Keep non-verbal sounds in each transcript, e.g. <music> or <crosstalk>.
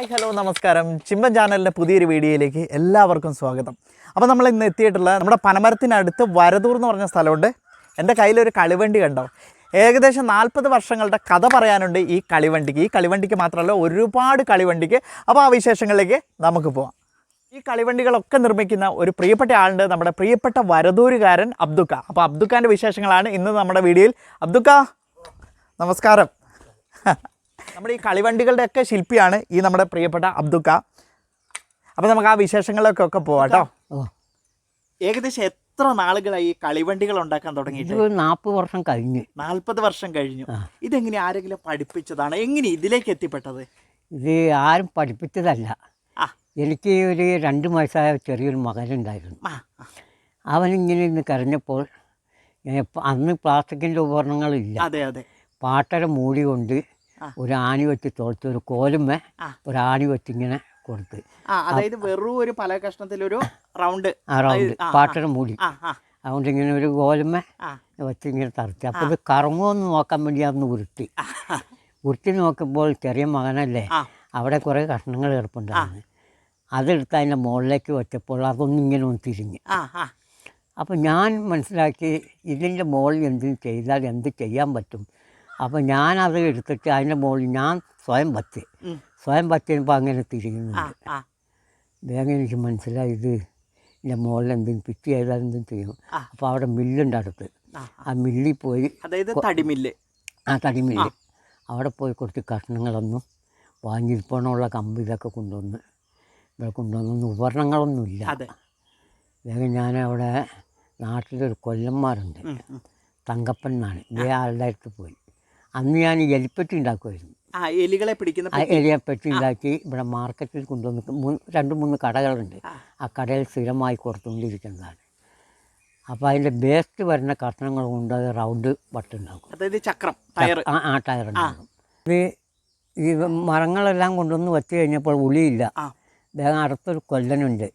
Hi hello നമസ്കാരം. ചിമ്പൻ ചാനലിന്റെ പുതിയൊരു വീഡിയോയിലേക്ക് എല്ലാവർക്കും സ്വാഗതം. അപ്പോൾ നമ്മൾ ഇന്ന് എത്തിയിട്ടുള്ള നമ്മുടെ പനമരത്തിനടുത്ത് വരദൂർ എന്ന് പറഞ്ഞ സ്ഥലമുണ്ട്. എന്റെ കയ്യിലൊരു കളിവണ്ടി കണ്ടോ? ഏകദേശം നാൽപ്പത് വർഷങ്ങളുടെ കഥ പറയാനുണ്ട് ഈ കളിവണ്ടിക്ക്. ഈ കളിവണ്ടിക്ക് മാത്രമല്ല ഒരുപാട് കളിവണ്ടിക്ക്. അപ്പോൾ ആ വിശേഷങ്ങളിലേക്ക് നമുക്ക് പോവാം. ഈ കളിവണ്ടികളൊക്കെ നിർമ്മിക്കുന്ന ഒരു പ്രിയപ്പെട്ട ആളുണ്ട് നമ്മുടെ പ്രിയപ്പെട്ട വരദൂരുകാരൻ അബ്ദുക്ക. അപ്പോൾ അബ്ദുക്കാന്റെ വിശേഷങ്ങളാണ് ഇന്ന് നമ്മുടെ വീഡിയോയിൽ. അബ്ദുക്ക നമസ്കാരം. നമ്മുടെ ഈ കളിവണ്ടികളുടെ ഒക്കെ ശില്പിയാണ് ഈ നമ്മുടെ പ്രിയപ്പെട്ട അബ്ദുക്ക. അപ്പോൾ നമുക്ക് ആ വിശേഷങ്ങളിലൊക്കെ ഒക്കെ കേട്ടോ. ഏകദേശം എത്ര നാളുകളായി ഈ കളിവണ്ടികൾ ഉണ്ടാക്കാൻ തുടങ്ങിയിട്ട്? ഇത് നാൽപ്പത് വർഷം കഴിഞ്ഞു. നാൽപ്പത് വർഷം കഴിഞ്ഞു. ഇതെങ്ങനെ ആരെങ്കിലും പഠിപ്പിച്ചതാണ്? എങ്ങനെ ഇതിലേക്ക് എത്തിപ്പെട്ടത്? ഇത് ആരും പഠിപ്പിച്ചതല്ല. ആ. എനിക്ക് ഒരു രണ്ട് വയസ്സായ ചെറിയൊരു മകനുണ്ടായിരുന്നു. അവനിങ്ങനെ ഇന്ന് കരഞ്ഞപ്പോൾ അന്ന് പ്ലാസ്റ്റിക്കിന്റെ ഉപകരണങ്ങളില്ല. അതെ അതെ. പാട്ടര മൂടി കൊണ്ട്. ഒരു ആണി വെച്ച് തുളച്ച് ഒരു കോലുമ്മ ആ. ഒരു ആണി വെച്ച് ഇങ്ങനെ കൊടുത്ത് അതായത് വെറും ഒരു പല കഷ്ണത്തിലൊരു റൗണ്ട്. ആ റൗണ്ട്. പാട്ടര മൂടി. അതുകൊണ്ട് ഇങ്ങനെ ഒരു കോലുമ്മ വെച്ച് ഇങ്ങനെ തറച്ച് അപ്പോൾ ഇത് കറങ്ങുമെന്ന് നോക്കാൻ വേണ്ടി അന്ന് ഉരുട്ടി. ഉരുട്ടി നോക്കുമ്പോൾ ചെറിയ മകനല്ലേ അവിടെ കുറേ കഷ്ണങ്ങൾ കിടപ്പുണ്ടായിരുന്നു. അതെടുത്ത് അതിന്റെ മുകളിലേക്ക് വെച്ചപ്പോൾ അതൊന്നും ഇങ്ങനെ ഒന്ന് തിരിഞ്ഞ്. അപ്പോൾ ഞാൻ മനസ്സിലാക്കി ഇതിന്റെ മുകളിൽ എന്ത് ചെയ്താൽ എന്ത് ചെയ്യാൻ പറ്റും? അപ്പോൾ ഞാനത് എടുത്തിട്ട് അതിന്റെ മുകളിൽ ഞാൻ സ്വയം വച്ച്. സ്വയം വച്ചപ്പോൾ അങ്ങനെ തിരിയുന്നുണ്ട്. വേഗം എനിക്ക് മനസ്സിലായി? ഇത് എന്റെ മുകളിൽ എന്തെങ്കിലും പിറ്റി ചെയ്താൽ എന്തും ചെയ്യും. അപ്പോൾ അവിടെ മില്ലുണ്ട് അടുത്ത്. ആ മില്ലിൽ പോയി അതായത് തടിമില്ല്. ആ തടിമില്ല്. അവിടെ പോയി കുറച്ച് കഷ്ണങ്ങളൊന്നും വാങ്ങിയിരിപ്പണമുള്ള കമ്പ് ഇതൊക്കെ കൊണ്ടുവന്ന് ഇവിടെ കൊണ്ടുവന്നൊന്നും ഉപകരണങ്ങളൊന്നുമില്ല. വേഗം ഞാനവിടെ നാട്ടിലൊരു കൊല്ലന്മാരുണ്ട്. തങ്കപ്പൻ എന്നാണ്. ഇതേ ആളുടെ അടുത്ത് പോയി. അന്ന് ഞാൻ എലിപ്പെട്ടി ഉണ്ടാക്കുമായിരുന്നു. ആ എലികളെ പിടിക്കുന്ന ആ എലിയപ്പെട്ടി ഉണ്ടാക്കി ഇവിടെ മാർക്കറ്റിൽ കൊണ്ടുവന്ന് മൂന്ന് രണ്ട് മൂന്ന് കടകളുണ്ട്. ആ. കടയിൽ സ്ഥിരമായി കൊടുത്തുകൊണ്ടിരിക്കുന്നതാണ്. അപ്പോൾ അതിന്റെ വേസ്റ്റ് വരുന്ന കഷ്ണങ്ങൾ കൊണ്ട് അത് റൗണ്ട് വട്ടുണ്ടാക്കും അതായത് ചക്രം ടയർ ആ ആ ടയർ ഉണ്ടാകും ഇത് ഈ മരങ്ങളെല്ലാം കൊണ്ടുവന്ന് വെച്ച് കഴിഞ്ഞപ്പോൾ ഉളിയില്ല. വേഗം അടുത്തൊരു കൊല്ലനുണ്ട്.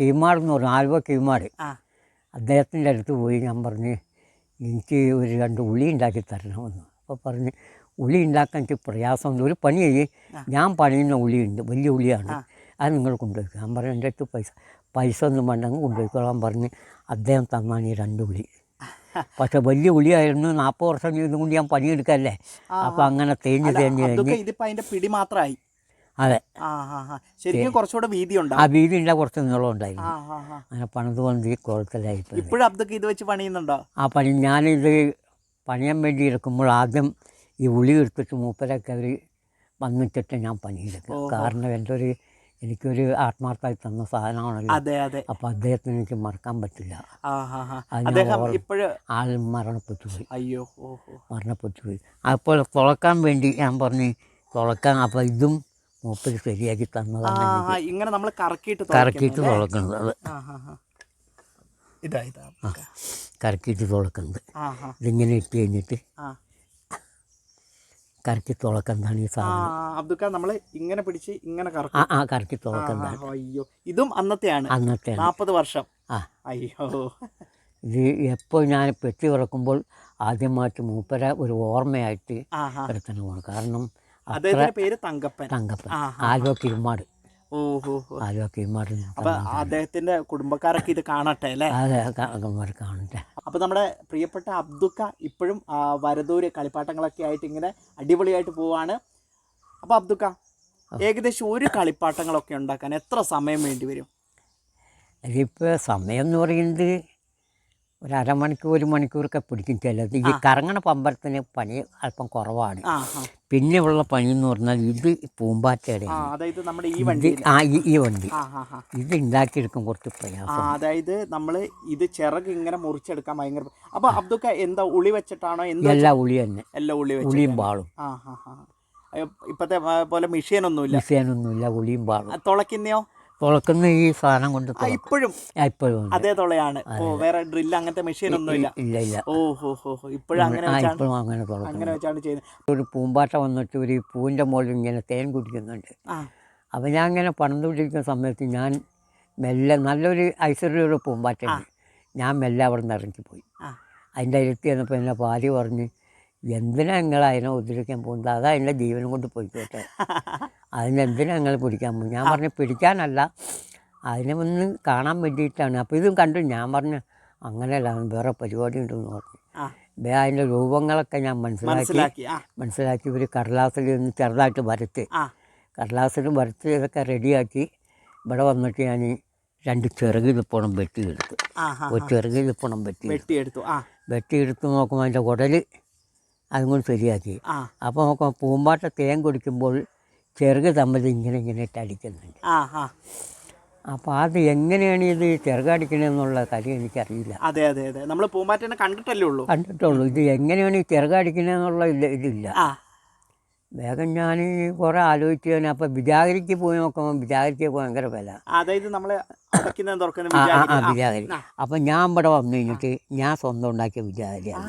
കീമാട് എന്ന് പറഞ്ഞു ആൽവ കീമാട്. അദ്ദേഹത്തിന്റെ അടുത്ത് പോയി ഞാൻ പറഞ്ഞ് എനിക്ക് ഒരു രണ്ട് ഉളി ഉണ്ടാക്കി തരണമെന്ന്. അപ്പോൾ പറഞ്ഞ് ഉളി ഉണ്ടാക്കാൻ എനിക്ക് പ്രയാസമുണ്ട്. ഒരു പണി ചെയ്യ്. ഞാൻ പണിയുന്ന ഉളിയുണ്ട് വലിയ ഉളിയാണ് അത് നിങ്ങൾ കൊണ്ടുപോയി ഞാൻ പറഞ്ഞു എന്റെ അടുത്ത് പൈസ പൈസ ഒന്നും വേണ്ടെങ്കിൽ കൊണ്ടുപോയിക്കോളാൻ പറഞ്ഞ് അദ്ദേഹം തന്നാണ് ഈ രണ്ട് ഉളി പക്ഷെ വലിയ ഉളിയായിരുന്നു നാൽപ്പത് വർഷം ഇതുകൊണ്ട് ഞാൻ പണിയെടുക്കല്ലേ? അപ്പോൾ അങ്ങനെ തേഞ്ഞ് തേഞ്ഞ് തേഞ്ഞ് കഴിഞ്ഞ് പിടി മാത്രമായി അതെ. ശരിക്കും കുറച്ചുകൂടെ വീതി ഉണ്ട് ആ വീതി ഉണ്ടാ കുറച്ച് നീളം ഉണ്ടായിരുന്നു. അങ്ങനെ പണിത് കൊണ്ട് ഈ കുളത്തിലായിപ്പോയി ഇപ്പോഴും അബ്ദൊക്കെ ഇത് വെച്ച് പണിയുന്നുണ്ടോ? ആ പണി ഞാനിത് പണിയാൻ വേണ്ടി എടുക്കുമ്പോൾ ആദ്യം ഈ ഉളി എടുത്തിട്ട് മൂപ്പരൊക്കെ അവർ വന്നിട്ടിട്ട് ഞാൻ പണിയെടുക്കും. കാരണം എന്റെ ഒരു എനിക്കൊരു ആത്മാർത്ഥമായി തന്ന സാധനമാണല്ലോ. അതെ അതെ. അപ്പൊ അദ്ദേഹത്തിന് എനിക്ക് മറക്കാൻ പറ്റില്ല. അദ്ദേഹം ഇപ്പോഴ് ആൾ മരണപ്പെട്ടു പോയി അയ്യോ മരണപ്പെട്ടു പോയി അപ്പോൾ തുളക്കാൻ വേണ്ടി ഞാൻ പറഞ്ഞു തുളക്കാൻ അപ്പൊ ഇതും മൂപ്പര് ശരിയാക്കി തന്നതാണ് ഇങ്ങനെ നമ്മൾ കറക്കിയിട്ട് കറക്കിയിട്ട് തുളക്കുന്നത്. അല്ലേ? ആ കറക്കിയിട്ട് ആ ഇതിങ്ങനെ ഇട്ട് കഴിഞ്ഞിട്ട് കറക്കി തുളക്കുന്നതാണ് ഈ സാധനം. അബ്ദുക്ക നമ്മൾ ഇങ്ങനെ പിടിച്ച് ഇങ്ങനെ കറക്കും. ആ കറക്കി തുളക്കുന്നതാണ്. അയ്യോ. ഇതും അന്നത്തെയാണ്. അന്നത്തെ നാൽപ്പത് വർഷം. ആ. അയ്യോ. ഇത് എപ്പോൾ ഞാൻ പെട്ടി തുറക്കുമ്പോൾ ആദ്യമായിട്ട് മൂപ്പര ഒരു ഓർമ്മയായിട്ട് ആ കാരണം പേര് തങ്കപ്പൻ. തങ്കപ്പൻ. ആലുവ കിരുമാട് ആലുവ അപ്പൊ അദ്ദേഹത്തിന്റെ കുടുംബക്കാരൊക്കെ ഇത് കാണട്ടെ അല്ലേ? അതെ കാണട്ടെ. അപ്പൊ നമ്മുടെ പ്രിയപ്പെട്ട അബ്ദുക്ക ഇപ്പോഴും വരദൂര് കളിപ്പാട്ടങ്ങളൊക്കെ ആയിട്ട് ഇങ്ങനെ അടിപൊളിയായിട്ട് പോവാണ്. അപ്പൊ അബ്ദുക്ക ഏകദേശം ഒരു കളിപ്പാട്ടങ്ങളൊക്കെ ഉണ്ടാക്കാൻ എത്ര സമയം വേണ്ടി വരും? ഇതിപ്പോൾ സമയം എന്ന് പറയുന്നത് ഒരു അരമണിക്കൂർ ഒരു മണിക്കൂറൊക്കെ പിടിക്കും ചിലത്. ഈ കറങ്ങണ പമ്പരത്തിന് പണി അല്പം കുറവാണ്. പിന്നെ ഉള്ള പണി എന്ന് പറഞ്ഞാൽ ഇത് പൂമ്പാറ്റയുടെ ആ അതായത് നമ്മുടെ ഈ ഇത് വണ്ടി ആ ഈ- ഈ വണ്ടി. ആ ഇത് ഉണ്ടാക്കിയെടുക്കാൻ കുറച്ച് ആ പ്രയാസം. അതായത് നമ്മൾ ഇത് ചിറക് ഇങ്ങനെ മുറിച്ചെടുക്കാൻ ഭയങ്കര അപ്പൊ അബ്ദുക്ക എന്താ ഉളി വെച്ചിട്ടാണോ? എന്താ എല്ലാ ഉളി തന്നെ. എല്ലാം ഉളി വെച്ച് ഉളിയും പാളും. ആ ആ അയ്യോ, ഇപ്പത്തെ ആ, പോലെ മെഷീൻ ഒന്നുമില്ല മിഷീനൊന്നുമില്ല ഉളിയും പാളും. തുളയ്ക്കുന്നയോ? തുളക്കുന്ന ഈ സാധനം കൊണ്ട് ഇപ്പോഴും? ഇപ്പോഴും അതേ തുളയാണ്. ഓ വേറെ ഡ്രില്ല് അങ്ങനത്തെ മെഷീൻ ഒന്നുമില്ല ഇല്ല. ഇല്ല ഓ ഹോ ഹോ ഹോ. ഇപ്പോഴും അങ്ങനെ ഇപ്പോഴും അങ്ങനെ അങ്ങനെ വെച്ചാണ് ചെയ്യുന്നത്. ഒരു പൂമ്പാട്ട വന്നിട്ട് ഒരു പൂവിന്റെ മുകളിൽ ഇങ്ങനെ തേൻ കുടിക്കുന്നുണ്ട്. ആ. അപ്പോൾ ഞാൻ ഇങ്ങനെ പണിതുകൊണ്ടിരിക്കുന്ന സമയത്ത് ഞാൻ മെല്ലെ നല്ലൊരു ഐശ്വര്യമുള്ള പൂമ്പാറ്റ ഞാൻ മെല്ലെ അവിടെ നിന്ന് ഇറങ്ങിപ്പോയി അതിന്റെ അടുത്ത് ചെന്നപ്പോൾ എന്നെ ഭാര്യ പറഞ്ഞ് എന്തിനാ നിങ്ങൾ അതിനെ ഉദ്ധരിക്കാൻ പോകുന്നത്? അതാ എന്റെ ജീവനും കൊണ്ട് പോയിക്കോട്ടെ. അതിനെന്തിനാ നിങ്ങൾ പിടിക്കാൻ പോകും ഞാൻ പറഞ്ഞു പിടിക്കാനല്ല. അതിനെ ഒന്ന് കാണാൻ വേണ്ടിയിട്ടാണ്. അപ്പോൾ ഇതും കണ്ടു. ഞാൻ പറഞ്ഞു അങ്ങനെയല്ല വേറെ പരിപാടി ഉണ്ടെന്ന് പറഞ്ഞു. വേ അതിന്റെ രൂപങ്ങളൊക്കെ ഞാൻ മനസ്സിലാക്കി. മനസ്സിലാക്കി ഒരു കടലാസിൽ ഒന്ന് ചെറുതായിട്ട് വരച്ച്. കടലാസിൽ വരച്ച് ഇതൊക്കെ റെഡിയാക്കി ഇവിടെ വന്നിട്ട് ഞാൻ രണ്ട് ചെറുകിൽ പോണം വെട്ടിയെടുത്തു. ഒരു ചെറുകിൽ പോണം വെട്ടി വെട്ടിയെടുത്തു വെട്ടിയെടുത്ത് നോക്കുമ്പോൾ അതിന്റെ കുടൽ അതും കൊണ്ട് ശരിയാക്കി അപ്പോൾ നമുക്ക് പൂമ്പാറ്റ തേൻ കുടിക്കുമ്പോൾ ചെറുക് തമ്മിൽ ഇങ്ങനെ ഇങ്ങനെ ഇട്ട് അടിക്കുന്നുണ്ട്. അപ്പോൾ അത് എങ്ങനെയാണ് ഇത് ചെറുകടിക്കണമെന്നുള്ള കാര്യം എനിക്കറിയില്ല. അതെ അതെ അതെ. നമ്മൾ പൂമ്പാറ്റനെ കണ്ടിട്ടല്ലേ ഉള്ളൂ. കണ്ടിട്ടുള്ളൂ. ഇത് എങ്ങനെയാണ് ഈ ചെറുകടിക്കണമെന്നുള്ള ഇത് ഇതില്ല. വേഗം ഞാൻ കുറേ ആലോചിച്ചു തന്നെ അപ്പോൾ വിജാഗരിക്ക് പോയി നോക്കുമ്പോൾ വിജാഗരിക്ക് ഭയങ്കര വില. അതായത് തുറക്കുന്ന ആ വിജാഗരി. അപ്പം ഞാൻ ഇവിടെ വന്നു കഴിഞ്ഞിട്ട് ഞാൻ സ്വന്തം ഉണ്ടാക്കിയ വിജാഗരിയാണ്.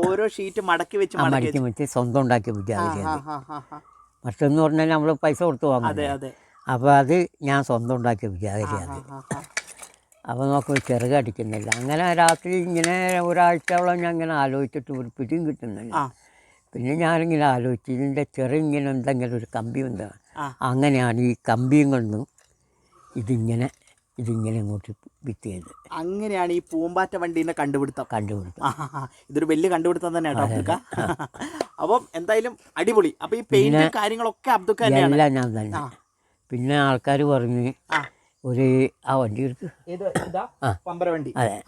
ഓരോ ഷീറ്റ് മടക്കി വെച്ച് മടക്കി വെച്ച്. സ്വന്തം ആ, ആ. മറ്റെന്ന് പറഞ്ഞാൽ നമ്മൾ പൈസ കൊടുത്ത് വാങ്ങും അപ്പോൾ അത്. ഞാൻ സ്വന്തം ഉണ്ടാക്കിയ വിജാഗരിയാണ് അപ്പോൾ നമുക്ക് ചെറുകടിക്കുന്നില്ല അങ്ങനെ രാത്രി ഇങ്ങനെ ഒരാഴ്ചയോളം ഞാൻ ഇങ്ങനെ ആലോചിച്ചിട്ട് ഒരു പിടിയും കിട്ടുന്നില്ല. പിന്നെ ഞാനിങ്ങനെ ആലോചിച്ചു ഇതിന്റെ ചെറുങ്ങനെ എന്തെങ്കിലും ഒരു കമ്പി ഉണ്ട്. ആ. അങ്ങനെയാണ് ഈ കമ്പിയും കൊണ്ടും ഇതിങ്ങനെ ഇതിങ്ങനെ ഇങ്ങോട്ട് വിത്തിയത്. അങ്ങനെയാണ് ഈ പൂമ്പാറ്റ വണ്ടീനെ കണ്ടുപിടുത്തം. കണ്ടുപിടുത്തം. ഇതൊരു വലിയ കണ്ടുപിടുത്തം തന്നെ കേട്ടോ അബ്ദുക്ക. <laughs> അപ്പം എന്തായാലും അടിപൊളി. അപ്പൊ ഈ പെയിന്റ് കാര്യങ്ങളൊക്കെ അബ്ദുക്ക തന്നെയാണ്. എല്ലാം ഞാൻ തന്നെ. പിന്നെ ആൾക്കാർ പറഞ്ഞ് ഒരു ആ വണ്ടി പമ്പര വണ്ടി. അതെ.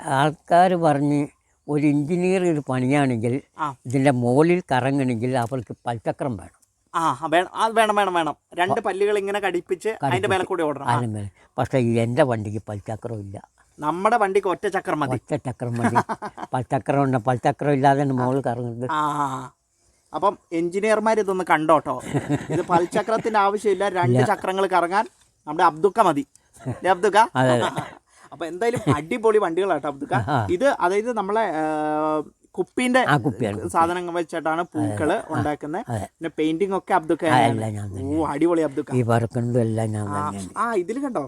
ആൾക്കാർ പറഞ്ഞ് ഒരു എഞ്ചിനീയർ ഇത് പണിയാണെങ്കിൽ. ഇതിന്റെ മുകളിൽ കറങ്ങണമെങ്കിൽ അവർക്ക് പൽചക്രം വേണം. ആ വേണം. വേണം വേണം വേണം. രണ്ട് പല്ലുകൾ ഇങ്ങനെ കടിപ്പിച്ച് അതിന്റെ മേലെ കൂടി ഓടണം. ആ. അതിന് മേലെ. പക്ഷേ എന്റെ വണ്ടിക്ക് പൽചക്രം ഇല്ല. നമ്മുടെ വണ്ടിക്ക് ഒറ്റ ചക്രം മതി. ഒറ്റ ചക്രം മതി. പൽചക്രം ഉണ്ട്. പൽചക്രം ഇല്ലാതെ മുകളിൽ കറങ്ങുന്നത് ആ. അപ്പം എഞ്ചിനീയർമാർ ഇതൊന്ന് കണ്ടോട്ടോ. ഇത് പൽചക്രത്തിന്റെ ആവശ്യമില്ല. രണ്ട് ചക്രങ്ങൾ കറങ്ങാൻ നമ്മുടെ അബ്ദുക്ക മതി. അബ്ദുക്ക? <laughs> അപ്പൊ എന്തായാലും അടിപൊളി വണ്ടികളാട്ടോ അബ്ദുക്ക. ഇത് അതായത് നമ്മളെ കുപ്പീന്റെ സാധനങ്ങൾ വെച്ചിട്ടാണ് പൂക്കൾ ഉണ്ടാക്കുന്നത് പിന്നെ പെയിന്റിംഗ് ഒക്കെ അബ്ദുക്ക ഓ അടിപൊളി അബ്ദുക്ക ഈ എല്ലാം ഞാൻ ആ, ഇതിൽ കണ്ടോ?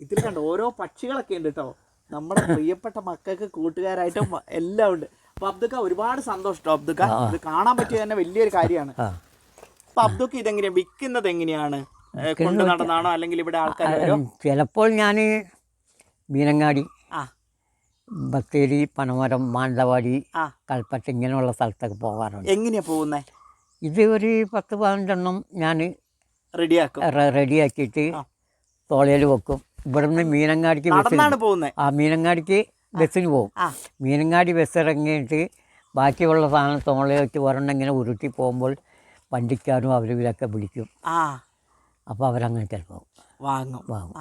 ഇതിൽ കണ്ടോ? ഓരോ പക്ഷികളൊക്കെ ഉണ്ട് കേട്ടോ നമ്മുടെ പ്രിയപ്പെട്ട മക്കൾക്ക് കൂട്ടുകാരായിട്ടും എല്ലാം ഉണ്ട്. അപ്പൊ അബ്ദുക്ക ഒരുപാട് സന്തോഷം അബ്ദുക്ക ഇത് കാണാൻ പറ്റിയ തന്നെ വലിയൊരു കാര്യമാണ്. അപ്പൊ അബ്ദുക്ക ഇതെങ്ങനെയാ? വിൽക്കുന്നത് എങ്ങനെയാണ്? കൊണ്ടു നടന്നാണോ അല്ലെങ്കിൽ ഇവിടെ ആൾക്കാർ ചിലപ്പോൾ ഞാൻ മീനങ്ങാടി ആ. ബത്തേരി പനമരം മാനന്തവാടി ആ. കൽപ്പറ്റ ഇങ്ങനെയുള്ള സ്ഥലത്തൊക്കെ പോകാറുണ്ട്. എങ്ങനെയാ പോകുന്നത് ഇത് ഒരു പത്ത് പതിനഞ്ചെണ്ണം ഞാൻ റെഡിയാക്കും. റെഡിയാക്കിയിട്ട്. തോളയിൽ വെക്കും. ഇവിടുന്ന് മീനങ്ങാടിക്ക് ബസ് നടന്നാണ് പോകുന്നത് ആ മീനങ്ങാടിക്ക് ബസ്സിന് പോകും. മീനങ്ങാടി ബസ് ഇറങ്ങിയിട്ട് ബാക്കിയുള്ള സാധനം തോളയിലേക്ക് ഒരെണ്ണം ഇങ്ങനെ ഉരുട്ടി പോകുമ്പോൾ വണ്ടിക്കാരും അവരിവരൊക്കെ വിളിക്കും ആ. അപ്പോൾ അവരങ്ങനെ ചിലപ്പോൾ വാങ്ങും. വാങ്ങും.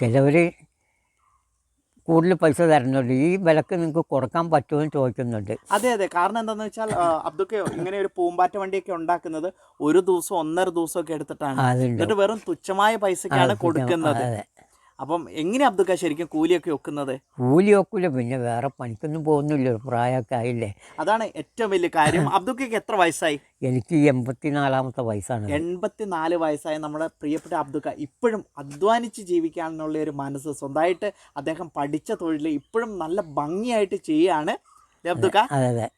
ചിലവർ കൂടുതൽ പൈസ തരുന്നുണ്ട്. ഈ വിലക്ക് നിങ്ങൾക്ക് കൊടുക്കാൻ പറ്റുമോ എന്ന് ചോദിക്കുന്നുണ്ട്. അതെ അതെ. കാരണം എന്താന്ന് വെച്ചാൽ അബ്ദുക്കെ ഇങ്ങനെ ഒരു പൂമ്പാറ്റ വണ്ടിയൊക്കെ ഉണ്ടാക്കുന്നത് ഒരു ദിവസം ഒന്നര ദിവസമൊക്കെ എടുത്തിട്ടാണ്. എന്നിട്ട് വെറും തുച്ഛമായ പൈസക്കാണ് കൊടുക്കുന്നത്. അപ്പം എങ്ങനെ അബ്ദുക്ക ശരിക്കും കൂലിയൊക്കെ വെക്കുന്നത്? കൂലി ഒക്കില്ല പിന്നെ വേറെ പണിക്കൊന്നും പോകുന്നില്ല പ്രായമൊക്കെ ആയില്ലേ? അതാണ് ഏറ്റവും വലിയ കാര്യം. <laughs> അബ്ദുക്കയ്ക്ക് എത്ര വയസ്സായി? എനിക്ക് എൺപത്തിനാലാമത്തെ വയസ്സാണ്. എൺപത്തിനാല് വയസ്സായ നമ്മുടെ പ്രിയപ്പെട്ട അബ്ദുക്ക ഇപ്പോഴും അധ്വാനിച്ച് ജീവിക്കാനുള്ള ഒരു മനസ്സ് സ്വന്തമായിട്ട് അദ്ദേഹം പഠിച്ച തൊഴിൽ ഇപ്പോഴും നല്ല ഭംഗിയായിട്ട് ചെയ്യാണ് അബ്ദുക്ക അതെ അതെ.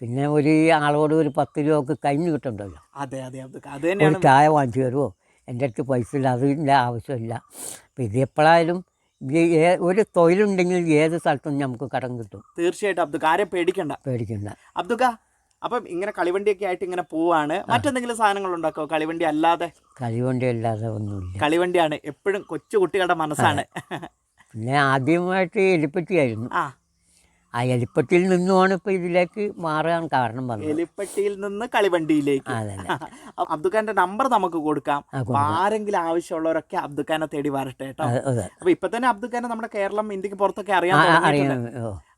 പിന്നെ ഒരു ആളോട് ഒരു പത്ത് രൂപ ഒക്കെ കഴിഞ്ഞ് കിട്ടുന്നുണ്ടല്ലോ അതെ അതെ അബ്ദുക്ക അത് തന്നെയാണ് ചായ വാങ്ങിച്ചു തരുമോ എന്റെ അടുത്ത് പൈസ ഇല്ല അതില്ല ആവശ്യമില്ല. അപ്പം ഇത് എപ്പോഴായാലും ഒരു തൊഴിലുണ്ടെങ്കിൽ ഏത് സ്ഥലത്തും നമുക്ക് കടം കിട്ടും. തീർച്ചയായിട്ടും അബ്ദുക്ക ആരെ പേടിക്കണ്ട. പേടിക്കണ്ട. അബ്ദുക്ക അപ്പം ഇങ്ങനെ കളിവണ്ടിയൊക്കെ ആയിട്ട് ഇങ്ങനെ പോവാണ്. മറ്റെന്തെങ്കിലും സാധനങ്ങൾ ഉണ്ടാക്കോ കളിവണ്ടി അല്ലാതെ? കളിവണ്ടി അല്ലാതെ ഒന്നുമില്ല. കളിവണ്ടിയാണ്. എപ്പോഴും കൊച്ചു കുട്ടികളുടെ മനസ്സാണ്. പിന്നെ ആദ്യമായിട്ട് എലിപ്പറ്റിയായിരുന്നു ആ. ആ എലിപ്പട്ടിയിൽ നിന്നുമാണ് ഇപ്പോൾ ഇതിലേക്ക് മാറാൻ കാരണം വന്നത്. എലിപ്പെട്ടിയിൽ നിന്ന് കളിവണ്ടിയിലേക്ക്. <laughs> അബ്ദുഖാന്റെ നമ്പർ നമുക്ക് കൊടുക്കാം. ആരെങ്കിലും ആവശ്യമുള്ളവരൊക്കെ അബ്ദുഖാനെ തേടി വരട്ടെ കേട്ടോ. അപ്പൊ ഇപ്പൊ തന്നെ അബ്ദുഖാനെ നമ്മുടെ കേരളം ഇന്ത്യയ്ക്ക് പുറത്തൊക്കെ അറിയാൻ അറിയാം.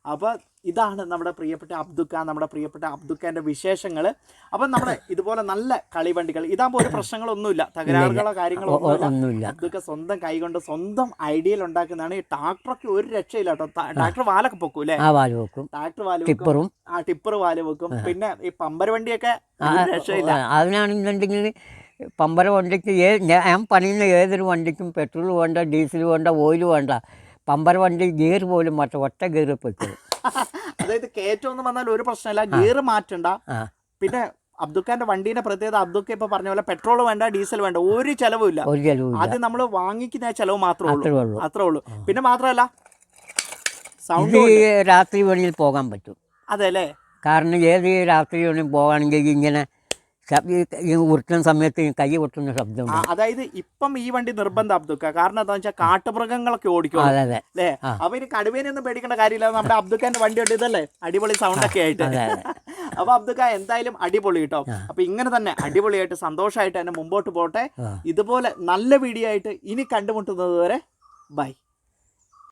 ഓ അപ്പൊ ഇതാണ് നമ്മുടെ പ്രിയപ്പെട്ട അബ്ദുക്ക നമ്മുടെ പ്രിയപ്പെട്ട അബ്ദുഖാന്റെ വിശേഷങ്ങൾ അപ്പം നമ്മുടെ ഇതുപോലെ നല്ല കളിവണ്ടികൾ ഇതാകുമ്പോൾ ഒരു പ്രശ്നങ്ങളൊന്നുമില്ല. തകരാറുകളോ കാര്യങ്ങളോ ഒന്നുമില്ല. അബ്ദുക്ക സ്വന്തം കൈകൊണ്ട് സ്വന്തം ഐഡിയൽ ഉണ്ടാക്കുന്നതാണ്. ഈ ട്രാക്ടറൊക്കെ ഒരു രക്ഷയില്ല കേട്ടോ. ട്രാക്ടർ വാലൊക്കെ പൊക്കും അല്ലേ? ട്രാക്ടർ വാൽ ടിപ്പറും. ആ ടിപ്പർ വാൽ വെക്കും പിന്നെ ഈ പമ്പര വണ്ടിയൊക്കെ രക്ഷയില്ല. അതിനാണെന്നുണ്ടെങ്കിൽ പമ്പര വണ്ടിക്ക് ഏത് ഞാൻ പണിയുന്ന ഏതൊരു വണ്ടിക്കും പെട്രോൾ വേണ്ട ഡീസൽ വേണ്ട ഓയിൽ വേണ്ട. പമ്പര വണ്ടി ഗിയർ പോലും മാറ്റം ഒറ്റ ഗിയർ പൊയ്ക്കും <laughs> അതായത് കയറ്റം എന്ന് വന്നാൽ ഒരു പ്രശ്നമില്ല. ഗിയർ മാറ്റണ്ട. പിന്നെ അബ്ദുഖാന്റെ വണ്ടീന്റെ പ്രത്യേകത അബ്ദുഖ ഇപ്പൊ പറഞ്ഞ പോലെ പെട്രോൾ വേണ്ട ഡീസൽ വേണ്ട ഒരു ചെലവില്ല അത് നമ്മൾ വാങ്ങിക്കുന്ന ചെലവ് മാത്രമേ ഉള്ളൂ. അത്രേ ഉള്ളൂ. പിന്നെ മാത്രമല്ല സൗണ്ട് രാത്രി വേണിയിൽ പോകാൻ പറ്റും. അതെ അല്ലേ? കാരണം ഏത് രാത്രി വേണമെങ്കിൽ പോകുകയാണെങ്കിൽ ഇങ്ങനെ ഈ- ഉരുട്ടുന്ന സമയത്ത് ഈ കൈ പൊട്ടുന്ന ശബ്ദം അതായത് ഇപ്പം ഈ വണ്ടി നിർബന്ധം അബ്ദുക്ക. കാരണം എന്താ വെച്ചാൽ കാട്ടുമൃഗങ്ങളൊക്കെ ഓടിക്കും അതെ അതെ. അല്ലേ ആ. അപ്പൊ ഇനി കടുവേനൊന്നും പേടിക്കേണ്ട കാര്യമില്ല. നമ്മുടെ അബ്ദുക്കന്റെ വണ്ടി ഉണ്ട് ഇതല്ലേ? അടിപൊളി സൗണ്ട് ഒക്കെ ആയിട്ട്. <laughs> അപ്പൊ അബ്ദുക്ക എന്തായാലും അടിപൊളി കേട്ടോ. അപ്പൊ ഇങ്ങനെ തന്നെ അടിപൊളിയായിട്ട് സന്തോഷമായിട്ട് തന്നെ മുമ്പോട്ട് പോട്ടെ. ഇതുപോലെ നല്ല വീഡിയോ ആയിട്ട് ഇനി കണ്ടുമുട്ടുന്നത് വരെ ബൈ.